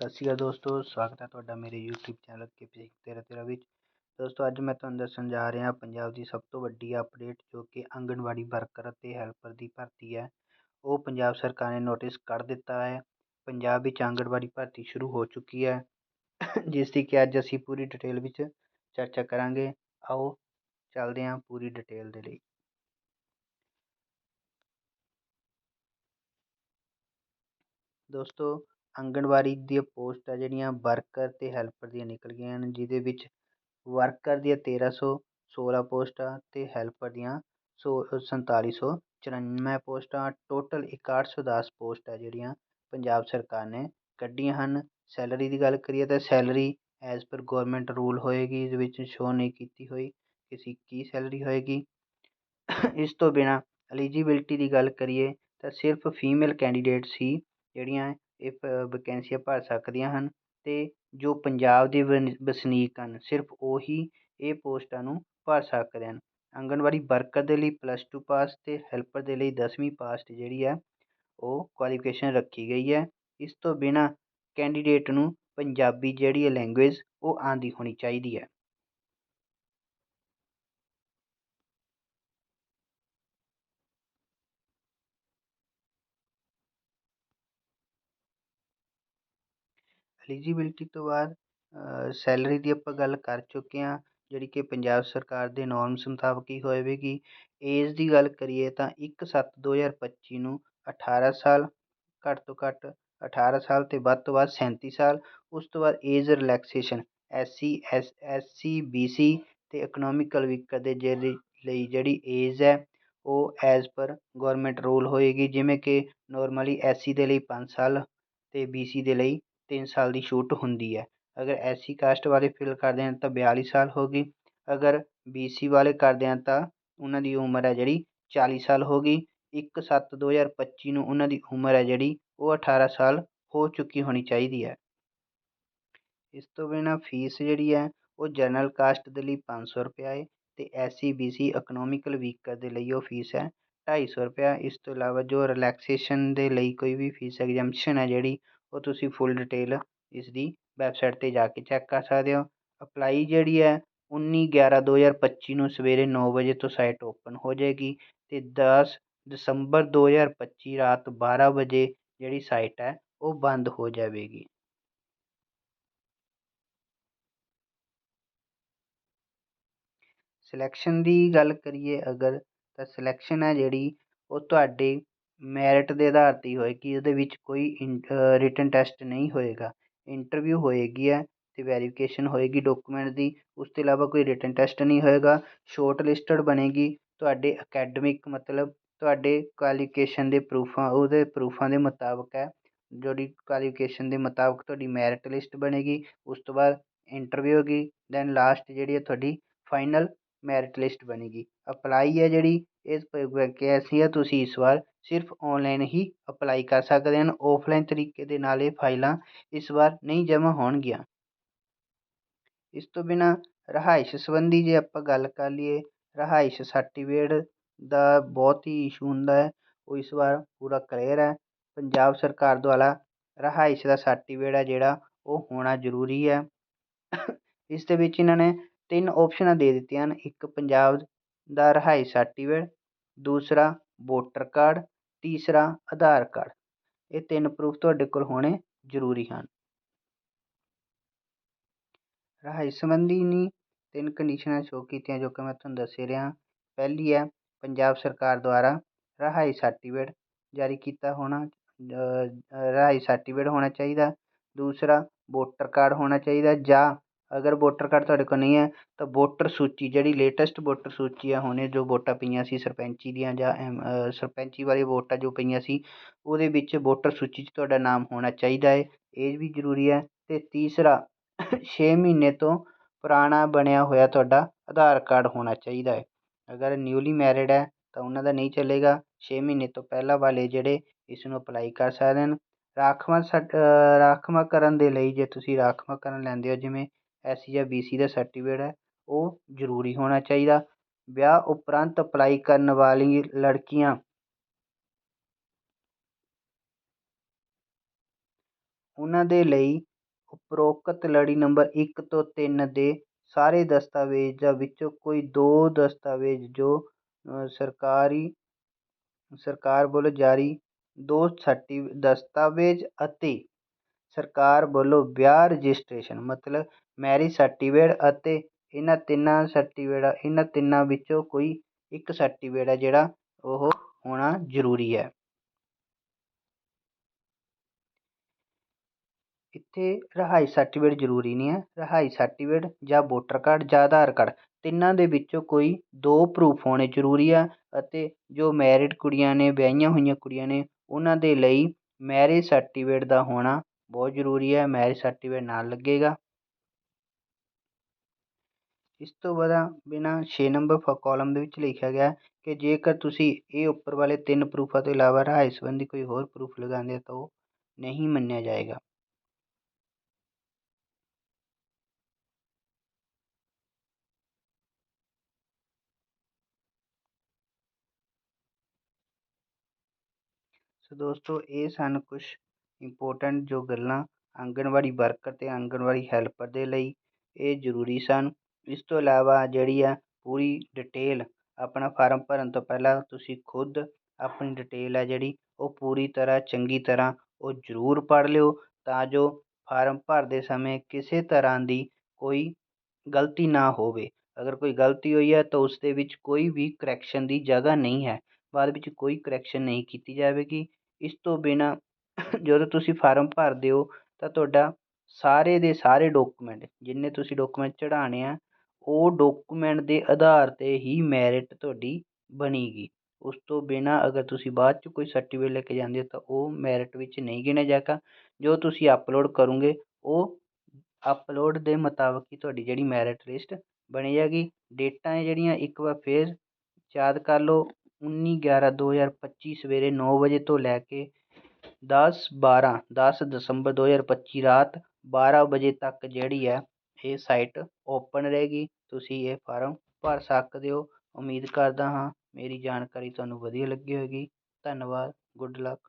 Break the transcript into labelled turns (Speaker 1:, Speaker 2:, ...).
Speaker 1: ਸਤਿ ਸ਼੍ਰੀ ਅਕਾਲ ਦੋਸਤੋ, ਸਵਾਗਤ ਹੈ ਤੁਹਾਡਾ ਮੇਰੇ YouTube ਚੈਨਲ ਕੇ ਪੀ ਤੇਰਾ ਤੇਰਾ ਵਿੱਚ। ਦੋਸਤੋ, ਅੱਜ ਮੈਂ ਤੁਹਾਨੂੰ ਦੱਸਣ ਜਾ ਰਿਹਾ ਪੰਜਾਬ ਦੀ ਸਭ ਤੋਂ ਵੱਡੀ ਅਪਡੇਟ ਜੋ ਕਿ ਆਂਗਣਵਾੜੀ ਵਰਕਰ ਅਤੇ ਹੈਲਪਰ ਦੀ ਭਰਤੀ ਹੈ। ਉਹ ਪੰਜਾਬ ਸਰਕਾਰ ਨੇ ਨੋਟਿਸ ਕੱਢ ਦਿੱਤਾ ਹੈ। ਪੰਜਾਬ ਵਿੱਚ ਆਂਗਣਵਾੜੀ ਭਰਤੀ ਸ਼ੁਰੂ ਹੋ ਚੁੱਕੀ ਹੈ। ਜਿਸ ਦੀ ਕਿ ਅੱਜ ਅਸੀਂ ਪੂਰੀ ਡਿਟੇਲ ਵਿੱਚ ਚਰਚਾ ਕਰਾਂਗੇ। ਆਓ, ਚੱਲਦੇ ਹਾਂ ਪੂਰੀ ਡਿਟੇਲ ਦੇ ਲਈ। ਦੋਸਤੋ ਆਂਗਣਵਾੜੀ ਦੀਆਂ ਪੋਸਟਾਂ ਜਿਹੜੀਆਂ ਵਰਕਰ ਅਤੇ ਹੈਲਪਰ ਦੀਆਂ ਨਿਕਲ ਗਈਆਂ ਹਨ, ਜਿਹਦੇ ਵਿੱਚ ਵਰਕਰ ਦੀਆਂ ਤੇਰ੍ਹਾਂ ਸੌ ਸੋਲ੍ਹਾਂ ਪੋਸਟਾਂ ਅਤੇ ਹੈਲਪਰ ਦੀਆਂ ਸੌ ਸੰਤਾਲੀ ਸੌ ਚੁਰਾਨਵੇਂ ਪੋਸਟਾਂ, ਟੋਟਲ ਇਕਾਹਠ ਸੌ ਦਸ ਪੋਸਟ ਹੈ ਜਿਹੜੀਆਂ ਪੰਜਾਬ ਸਰਕਾਰ ਨੇ ਕੱਢੀਆਂ ਹਨ। ਸੈਲਰੀ ਦੀ ਗੱਲ ਕਰੀਏ ਤਾਂ salary as per government rule ਹੋਏਗੀ ਇਹਦੇ ਵਿੱਚ ਸ਼ੋਅ ਨਹੀਂ ਕੀਤੀ ਹੋਈ ਕਿਸੀ ਕੀ ਸੈਲਰੀ ਹੋਏਗੀ। ਇਸ ਤੋਂ ਬਿਨਾਂ ਐਲੀਜੀਬਿਲਟੀ ਦੀ ਗੱਲ ਕਰੀਏ ਤਾਂ ਸਿਰਫ ਫੀਮੇਲ ਕੈਂਡੀਡੇਟਸ ਹੀ ਜਿਹੜੀਆਂ ਇਹ ਵੈਕੈਂਸੀਆਂ ਭਰ ਸਕਦੀਆਂ ਹਨ ਅਤੇ ਜੋ ਪੰਜਾਬ ਦੇ ਵਨ ਵਸਨੀਕ ਹਨ, ਸਿਰਫ ਉਹੀ ਇਹ ਪੋਸਟਾਂ ਨੂੰ ਭਰ ਸਕਦੇ ਹਨ। ਆਂਗਣਵਾੜੀ ਵਰਕਰ ਦੇ ਲਈ ਪਲੱਸ ਟੂ ਪਾਸ ਅਤੇ ਹੈਲਪਰ ਦੇ ਲਈ ਦਸਵੀਂ ਪਾਸ ਜਿਹੜੀ ਹੈ, ਉਹ ਕੁਆਲੀਫਿਕੇਸ਼ਨ ਰੱਖੀ ਗਈ ਹੈ। ਇਸ ਤੋਂ ਬਿਨਾਂ ਕੈਂਡੀਡੇਟ ਨੂੰ ਪੰਜਾਬੀ ਜਿਹੜੀ ਹੈ ਲੈਂਗੁਏਜ ਉਹ ਆਉਂਦੀ ਹੋਣੀ ਚਾਹੀਦੀ ਹੈ। ਐਲੀਜੀਬਿਲਟੀ ਤੋਂ ਬਾਅਦ ਸੈਲਰੀ ਦੀ ਆਪਾਂ ਗੱਲ ਕਰ ਚੁੱਕੇ ਹਾਂ, ਜਿਹੜੀ ਕਿ ਪੰਜਾਬ ਸਰਕਾਰ ਦੇ ਨੋਰਮਸ ਮੁਤਾਬਕ ਹੀ ਹੋਵੇਗੀ ਏਜ ਦੀ ਗੱਲ ਕਰੀਏ ਤਾਂ ਇੱਕ ਸੱਤ ਦੋ ਹਜ਼ਾਰ ਪੱਚੀ ਨੂੰ ਅਠਾਰਾਂ ਸਾਲ, ਘੱਟ ਤੋਂ ਘੱਟ ਅਠਾਰਾਂ ਸਾਲ ਅਤੇ ਵੱਧ ਤੋਂ ਵੱਧ ਸੈਂਤੀ ਸਾਲ, ਉਸ ਤੋਂ ਬਾਅਦ age relaxation S C S S C B C ਅਤੇ ਇਕਨੋਮਿਕਲ ਵੀਕਰ ਦੇ ਜਿਹੜੇ, ਲਈ ਜਿਹੜੀ ਏਜ ਹੈ, ਉਹ ਐਜ਼ ਪਰ ਗੌਰਮੈਂਟ ਰੂਲ ਹੋਏਗੀ। ਜਿਵੇਂ ਕਿ ਨੋਰਮਲੀ ਐਸ ਸੀ ਦੇ ਲਈ ਪੰਜ ਸਾਲ ਅਤੇ ਬੀ ਸੀ ਦੇ ਲਈ ਤਿੰਨ ਸਾਲ ਦੀ ਛੂਟ ਹੁੰਦੀ ਹੈ। ਅਗਰ ਐਸ ਸੀ ਕਾਸਟ ਵਾਲੇ ਫਿਲ ਕਰਦੇ ਹਨ ਤਾਂ ਬਿਆਲੀ ਸਾਲ ਹੋ ਗਈ। ਅਗਰ ਬੀ ਸੀ ਵਾਲੇ ਕਰਦੇ ਹਨ ਤਾਂ ਉਹਨਾਂ ਦੀ ਉਮਰ ਹੈ ਜਿਹੜੀ ਚਾਲੀ ਸਾਲ ਹੋ ਗਈ। ਇੱਕ ਸੱਤ ਦੋ ਹਜ਼ਾਰ ਪੱਚੀ ਨੂੰ ਉਹਨਾਂ ਦੀ ਉਮਰ ਹੈ ਜਿਹੜੀ ਉਹ ਅਠਾਰਾਂ ਸਾਲ ਹੋ ਚੁੱਕੀ ਹੋਣੀ ਚਾਹੀਦੀ ਹੈ। ਇਸ ਤੋਂ ਬਿਨਾਂ ਫੀਸ ਜਿਹੜੀ ਹੈ ਉਹ ਜਨਰਲ ਕਾਸਟ ਦੇ ਲਈ ਪੰਜ ਸੌ ਰੁਪਇਆ ਹੈ ਅਤੇ S C B C economical weaker ਦੇ ਲਈ ਉਹ ਫੀਸ ਹੈ ਢਾਈ ਸੌ ਰੁਪਇਆ। ਇਸ ਤੋਂ ਇਲਾਵਾ ਜੋ ਰਿਲੈਕਸੇਸ਼ਨ ਦੇ ਲਈ ਕੋਈ ਵੀ ਫੀਸ ਐਗਜੈਂਪਸ਼ਨ ਹੈ ਜਿਹੜੀ ਉਹ ਤੁਸੀਂ ਫੁੱਲ ਡਿਟੇਲ ਇਸ ਦੀ ਵੈਬਸਾਈਟ 'ਤੇ ਜਾ ਕੇ ਚੈੱਕ ਕਰ ਸਕਦੇ ਹੋ। ਅਪਲਾਈ ਜਿਹੜੀ ਹੈ, ਉੱਨੀ ਗਿਆਰਾਂ ਦੋ ਹਜ਼ਾਰ ਪੱਚੀ ਨੂੰ ਸਵੇਰੇ ਨੌ ਵਜੇ ਤੋਂ ਸਾਈਟ ਓਪਨ ਹੋ ਜਾਵੇਗੀ ਅਤੇ ਦਸ ਦਸੰਬਰ ਦੋ ਹਜ਼ਾਰ ਪੱਚੀ ਰਾਤ ਬਾਰਾਂ ਵਜੇ ਜਿਹੜੀ ਸਾਈਟ ਹੈ, ਉਹ ਬੰਦ ਹੋ ਜਾਵੇਗੀ। ਸਲੈਕਸ਼ਨ ਦੀ ਗੱਲ ਕਰੀਏ ਅਗਰ, ਤਾਂ ਸਲੈਕਸ਼ਨ ਹੈ ਜਿਹੜੀ ਉਹ ਤੁਹਾਡੇ ਮੈਰਿਟ ਦੇ ਆਧਾਰ 'ਤੇ ਹੀ ਹੋਏਗੀ, ਉਹਦੇ ਵਿੱਚ ਕੋਈ ਰਿਟਨ ਟੈਸਟ ਨਹੀਂ ਹੋਏਗਾ। ਇੰਟਰਵਿਊ ਹੋਏਗੀ ਹੈ ਅਤੇ ਵੈਰੀਫਿਕੇਸ਼ਨ ਹੋਏਗੀ ਡਾਕੂਮੈਂਟ ਦੀ, ਉਸ ਤੋਂ ਇਲਾਵਾ ਕੋਈ ਰਿਟਨ ਟੈਸਟ ਨਹੀਂ ਹੋਏਗਾ ਸ਼ੋਰਟ ਲਿਸਟਡ ਬਣੇਗੀ, ਤੁਹਾਡੇ ਅਕੈਡਮਿਕ ਮਤਲਬ ਤੁਹਾਡੇ ਕੁਆਲੀਫਿਕੇਸ਼ਨ ਦੇ ਪਰੂਫਾਂ ਉਹਦੇ ਪਰੂਫਾਂ ਦੇ ਮੁਤਾਬਕ ਹੈ, ਜਿਹੜੀ ਕੁਆਲੀਫਿਕੇਸ਼ਨ ਦੇ ਮੁਤਾਬਕ ਤੁਹਾਡੀ ਮੈਰਿਟ ਲਿਸਟ ਬਣੇਗੀ, ਉਸ ਤੋਂ ਬਾਅਦ ਇੰਟਰਵਿਊ ਹੋਗੀ ਦੈਨ ਲਾਸਟ ਜਿਹੜੀ ਹੈ ਤੁਹਾਡੀ ਫਾਈਨਲ ਮੈਰਿਟ ਲਿਸਟ ਬਣੇਗੀ। ਅਪਲਾਈ ਹੈ ਜਿਹੜੀ ਇਸ ਵੈਕੈਂਸੀ ਤੁਸੀਂ ਇਸ ਵਾਰ ਸਿਰਫ ਔਨਲਾਈਨ ਹੀ ਅਪਲਾਈ ਕਰ ਸਕਦੇ ਹਨ। ਔਫਲਾਈਨ ਤਰੀਕੇ ਦੇ ਨਾਲ ਇਹ ਫਾਈਲਾਂ ਇਸ ਵਾਰ ਨਹੀਂ ਜਮ੍ਹਾਂ ਹੋਣਗੀਆਂ। ਇਸ ਤੋਂ ਬਿਨਾਂ ਰਿਹਾਇਸ਼ ਸੰਬੰਧੀ ਜੇ ਆਪਾਂ ਗੱਲ ਕਰ ਲਈਏ, ਰਿਹਾਇਸ਼ ਸਰਟੀਫਿਕੇਟ ਦਾ ਬਹੁਤ ਹੀ ਇਸ਼ੂ ਹੁੰਦਾ ਹੈ। ਉਹ ਇਸ ਵਾਰ ਪੂਰਾ ਕਲੀਅਰ ਹੈ। ਪੰਜਾਬ ਸਰਕਾਰ ਦੁਆਰਾ ਰਿਹਾਇਸ਼ ਦਾ ਸਰਟੀਫਿਕੇਟ ਹੈ ਜਿਹੜਾ, ਉਹ ਹੋਣਾ ਜ਼ਰੂਰੀ ਹੈ। ਇਸ ਦੇ ਵਿੱਚ ਇਹਨਾਂ ਨੇ ਤਿੰਨ ਓਪਸ਼ਨਾਂ ਦੇ ਦਿੱਤੀਆਂ ਹਨ। ਇੱਕ ਪੰਜਾਬ ਦਾ ਰਿਹਾਇਸ਼ ਸਰਟੀਫਿਕੇਟ ਦੂਸਰਾ ਵੋਟਰ ਕਾਰਡ, ਤੀਸਰਾ ਆਧਾਰ ਕਾਰਡ। ਇਹ ਤਿੰਨ ਪਰੂਫ ਤੁਹਾਡੇ ਕੋਲ ਹੋਣੇ ਜ਼ਰੂਰੀ ਹਨ। ਰਿਹਾਈ ਸੰਬੰਧੀ ਨਹੀਂ ਤਿੰਨ ਕੰਡੀਸ਼ਨਾਂ ਸ਼ੋ ਕੀਤੀਆਂ ਜੋ ਕਿ ਮੈਂ ਤੁਹਾਨੂੰ ਦੱਸ ਰਿਹਾ। ਪਹਿਲੀ ਹੈ, ਪੰਜਾਬ ਸਰਕਾਰ ਦੁਆਰਾ ਰਿਹਾਈ ਸਰਟੀਫਿਕੇਟ ਜਾਰੀ ਕੀਤਾ ਹੋਣਾ ਰਿਹਾਈ ਸਰਟੀਫਿਕੇਟ ਹੋਣਾ ਚਾਹੀਦਾ। ਦੂਸਰਾ, ਵੋਟਰ ਕਾਰਡ ਹੋਣਾ ਚਾਹੀਦਾ ਜਾਂ ਅਗਰ ਵੋਟਰ ਕਾਰਡ ਤੁਹਾਡੇ ਕੋਲ ਨਹੀਂ ਹੈ, ਤਾਂ ਵੋਟਰ ਸੂਚੀ, ਜਿਹੜੀ ਲੇਟੈਸਟ ਵੋਟਰ ਸੂਚੀ ਆ, ਹੁਣੇ ਜੋ ਵੋਟਾਂ ਪਈਆਂ ਸੀ, ਸਰਪੰਚੀ ਦੀਆਂ ਜਾਂ ਸਰਪੰਚੀ ਵਾਲੀ ਵੋਟਾਂ ਜੋ ਪਈਆਂ ਸੀ, ਉਹਦੇ ਵਿੱਚ ਵੋਟਰ ਸੂਚੀ 'ਚ ਤੁਹਾਡਾ ਨਾਮ ਹੋਣਾ ਚਾਹੀਦਾ ਹੈ। ਇਹ ਵੀ ਜ਼ਰੂਰੀ ਹੈ। ਅਤੇ ਤੀਸਰਾ, ਛੇ ਮਹੀਨੇ ਤੋਂ ਪੁਰਾਣਾ ਬਣਿਆ ਹੋਇਆ ਤੁਹਾਡਾ ਆਧਾਰ ਕਾਰਡ ਹੋਣਾ ਚਾਹੀਦਾ ਹੈ। ਅਗਰ ਨਿਊਲੀ ਮੈਰਿਡ ਹੈ, ਤਾਂ ਉਹਨਾਂ ਦਾ ਨਹੀਂ ਚੱਲੇਗਾ। ਛੇ ਮਹੀਨੇ ਤੋਂ ਪਹਿਲਾਂ ਵਾਲੇ ਜਿਹੜੇ ਇਸ ਨੂੰ ਅਪਲਾਈ ਕਰ ਸਕਦੇ ਹਨ। ਰਾਖਵਾਂ ਰਾਖਵਾਂਕਰਨ ਦੇ ਲਈ ਜੇ ਤੁਸੀਂ ਰਾਖਵਾਂਕਰਨ ਲੈਂਦੇ ਹੋ, ਜਿਵੇਂ ਐਸ ਸੀ ਜਾਂ ਬੀ ਸੀ ਦਾ ਸਰਟੀਫਿਕੇਟ ਹੈ, ਉਹ ਜ਼ਰੂਰੀ ਹੋਣਾ ਚਾਹੀਦਾ। ਵਿਆਹ ਉਪਰੰਤ ਅਪਲਾਈ ਕਰਨ ਵਾਲੀ ਲੜਕੀਆਂ ਉਹਨਾਂ ਦੇ ਲਈ ਉਪਰੋਕਤ ਲੜੀ ਨੰਬਰ ਇੱਕ ਤੋਂ ਤਿੰਨ ਦੇ ਸਾਰੇ ਦਸਤਾਵੇਜ਼ਾਂ ਵਿੱਚੋਂ ਕੋਈ ਦੋ ਦਸਤਾਵੇਜ਼ ਜੋ ਸਰਕਾਰੀ, ਸਰਕਾਰ ਵੱਲੋਂ ਜਾਰੀ ਦੋ ਸਰਟੀ ਦਸਤਾਵੇਜ਼ ਅਤੇ ਸਰਕਾਰ ਵੱਲੋਂ ਵਿਆਹ ਰਜਿਸਟ੍ਰੇਸ਼ਨ, ਮਤਲਬ ਮੈਰਿਜ ਸਰਟੀਫਿਕੇਟ ਅਤੇ ਇਹਨਾਂ ਤਿੰਨਾਂ ਸਰਟੀਫਿਕੇਟ ਇਹਨਾਂ ਤਿੰਨਾਂ ਵਿੱਚੋਂ ਕੋਈ ਇੱਕ ਸਰਟੀਫਿਕੇਟ ਹੈ ਜਿਹੜਾ ਉਹ ਹੋਣਾ ਜ਼ਰੂਰੀ ਹੈ। ਇੱਥੇ ਰਿਹਾਈ ਸਰਟੀਫਿਕੇਟ ਜ਼ਰੂਰੀ ਨਹੀਂ ਹੈ। ਰਿਹਾਈ ਸਰਟੀਫਿਕੇਟ ਜਾਂ ਵੋਟਰ ਕਾਰਡ ਜਾਂ ਆਧਾਰ ਕਾਰਡ ਤਿੰਨਾਂ ਦੇ ਵਿੱਚੋਂ ਕੋਈ ਦੋ ਪਰੂਫ ਹੋਣੇ ਜ਼ਰੂਰੀ ਆ ਅਤੇ ਜੋ ਮੈਰਿਡ ਕੁੜੀਆਂ ਨੇ, ਵਿਆਹੀਆਂ ਹੋਈਆਂ ਕੁੜੀਆਂ ਨੇ, ਉਹਨਾਂ ਦੇ ਲਈ ਮੈਰਿਜ ਸਰਟੀਫਿਕੇਟ ਦਾ ਹੋਣਾ ਬਹੁਤ ਜ਼ਰੂਰੀ ਹੈ ਮੈਰਿਜ ਸਰਟੀਫਿਕੇਟ ਨਾਲ ਲੱਗੇਗਾ ਇਸ ਤੋਂ ਬਾਅਦ ਬਿਨਾਂ ਛੇ ਨੰਬਰ ਫ ਕਾਲਮ ਦੇ ਵਿੱਚ ਲਿਖਿਆ ਗਿਆ ਕਿ ਜੇਕਰ ਤੁਸੀਂ ਇਹ ਉੱਪਰ ਵਾਲੇ ਤਿੰਨ ਪ੍ਰੂਫਾਂ ਤੋਂ ਇਲਾਵਾ ਰਿਹਾਇਸ਼ ਸੰਬੰਧੀ ਕੋਈ ਹੋਰ ਪ੍ਰੂਫ ਲਗਾਉਂਦੇ ਤਾਂ ਉਹ ਨਹੀਂ ਮੰਨਿਆ ਜਾਏਗਾ ਸੋ ਦੋਸਤੋ ਇਹ ਸਨ ਕੁਛ ਇੰਪੋਰਟੈਂਟ ਜੋ ਗੱਲਾਂ ਆਂਗਣਵਾੜੀ ਵਰਕਰ ਅਤੇ ਆਂਗਣਵਾੜੀ ਹੈਲਪਰ ਦੇ ਲਈ ਇਹ ਜ਼ਰੂਰੀ ਸਨ। ਇਸ ਤੋਂ ਇਲਾਵਾ ਜਿਹੜੀ ਆ ਪੂਰੀ ਡਿਟੇਲ ਆਪਣਾ ਫਾਰਮ ਭਰਨ ਤੋਂ ਪਹਿਲਾਂ ਤੁਸੀਂ ਖੁਦ ਆਪਣੀ ਡਿਟੇਲ ਹੈ ਜਿਹੜੀ ਉਹ ਪੂਰੀ ਤਰ੍ਹਾਂ ਚੰਗੀ ਤਰ੍ਹਾਂ ਉਹ ਜ਼ਰੂਰ ਪੜ੍ਹ ਲਿਓ ਤਾਂ ਜੋ ਫਾਰਮ ਭਰਦੇ ਸਮੇਂ ਕਿਸੇ ਤਰ੍ਹਾਂ ਦੀ ਕੋਈ ਗਲਤੀ ਨਾ ਹੋਵੇ। ਅਗਰ ਕੋਈ ਗਲਤੀ ਹੋਈ ਹੈ ਤਾਂ ਉਸ ਦੇ ਵਿੱਚ ਕੋਈ ਵੀ ਕਰੈਕਸ਼ਨ ਦੀ ਜਗ੍ਹਾ ਨਹੀਂ ਹੈ। ਬਾਅਦ ਵਿੱਚ ਕੋਈ ਕਰੈਕਸ਼ਨ ਨਹੀਂ ਕੀਤੀ ਜਾਵੇਗੀ। ਇਸ ਤੋਂ ਬਿਨਾਂ ਜਦੋਂ ਤੁਸੀਂ ਫਾਰਮ ਭਰਦੇ ਹੋ, ਤਾਂ ਤੁਹਾਡਾ ਸਾਰੇ ਦੇ ਸਾਰੇ ਡਾਕੂਮੈਂਟ ਜਿੰਨੇ ਤੁਸੀਂ ਡਾਕੂਮੈਂਟ ਚੜ੍ਹਾਉਣੇ ਆ, ਉਹ ਡਾਕੂਮੈਂਟ ਦੇ ਆਧਾਰ 'ਤੇ ਹੀ ਮੈਰਿਟ ਤੁਹਾਡੀ ਬਣੇਗੀ। ਉਸ ਤੋਂ ਬਿਨਾਂ ਅਗਰ ਤੁਸੀਂ ਬਾਅਦ 'ਚ ਕੋਈ ਸਰਟੀਫਿਕੇਟ ਲੈ ਕੇ ਜਾਂਦੇ ਹੋ, ਤਾਂ ਉਹ ਮੈਰਿਟ ਵਿੱਚ ਨਹੀਂ ਗਿਣਿਆ ਜਾਏਗਾ। ਜੋ ਤੁਸੀਂ ਅਪਲੋਡ ਕਰੋਗੇ, ਉਹ ਅਪਲੋਡ ਦੇ ਮੁਤਾਬਕ ਹੀ ਤੁਹਾਡੀ ਜਿਹੜੀ ਮੈਰਿਟ ਲਿਸਟ ਬਣੀ ਜਾਏਗੀ। ਡੇਟਾਂ ਹੈ ਜਿਹੜੀਆਂ, ਇੱਕ ਵਾਰ ਫਿਰ ਯਾਦ ਕਰ ਲਓ, ਉੱਨੀ ਗਿਆਰਾਂ ਦੋ ਹਜ਼ਾਰ ਪੱਚੀ ਸਵੇਰੇ ਨੌ ਵਜੇ ਤੋਂ ਲੈ ਕੇ ਦਸ ਬਾਰਾਂ, ਦਸ ਦਸੰਬਰ ਦੋ ਹਜ਼ਾਰ ਪੱਚੀ ਰਾਤ ਬਾਰਾਂ ਵਜੇ ਤੱਕ ਜਿਹੜੀ ਹੈ ਇਹ ਸਾਈਟ ਓਪਨ ਰਹੇਗੀ। ਤੁਸੀਂ ਇਹ ਫਾਰਮ ਭਰ ਸਕਦੇ ਹੋ। ਉਮੀਦ ਕਰਦਾ ਹਾਂ ਮੇਰੀ ਜਾਣਕਾਰੀ ਤੁਹਾਨੂੰ ਵਧੀਆ ਲੱਗੀ ਹੋਵੇਗੀ। ਧੰਨਵਾਦ। Good luck